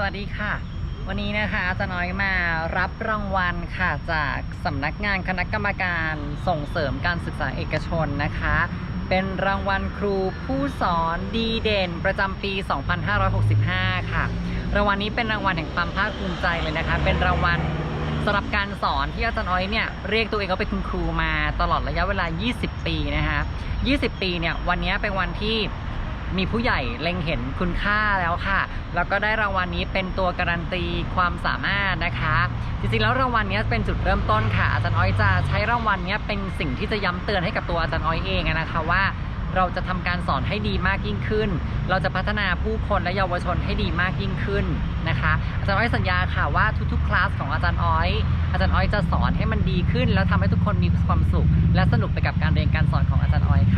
สวัสดีค่ะ วันนี้นะคะอาจารย์น้อยมารับรางวัลค่ะจากสำนักงานคณะกรรมการส่งเสริมการศึกษาเอกชนนะคะ เป็นรางวัลครูผู้สอนดีเด่นประจำปี 2565 ค่ะ รางวัลนี้เป็นรางวัลแห่งความภาคภูมิใจเลยนะคะ เป็นรางวัลสำหรับการสอนที่อาจารย์น้อยเนี่ยเรียกตัวเองว่าเป็นคุณครูมาตลอดระยะเวลา 20 ปีนะคะ 20 ปีเนี่ยวันนี้เป็นวันที่ มีผู้ใหญ่เล็งเห็นคุณค่าแล้วค่ะ แล้วก็ได้รางวัลนี้เป็นตัวการันตีความสามารถนะคะ จริงๆแล้วรางวัลนี้เป็นจุดเริ่มต้นค่ะ อาจารย์อ้อยจะใช้รางวัลนี้เป็นสิ่งที่จะย้ำเตือนให้กับตัวอาจารย์อ้อยเองนะคะว่าเราจะทำการสอนให้ดีมากยิ่งขึ้น เราจะพัฒนาผู้คนและเยาวชนให้ดีมากยิ่งขึ้นนะคะ อาจารย์อ้อยสัญญาค่ะว่าทุกๆ คลาสของอาจารย์อ้อย อาจารย์อ้อยจะสอนให้มันดีขึ้น แล้วทำให้ทุกคนมีความสุข และสนุกไปกับการเรียนการสอนของอาจารย์อ้อยค่ะ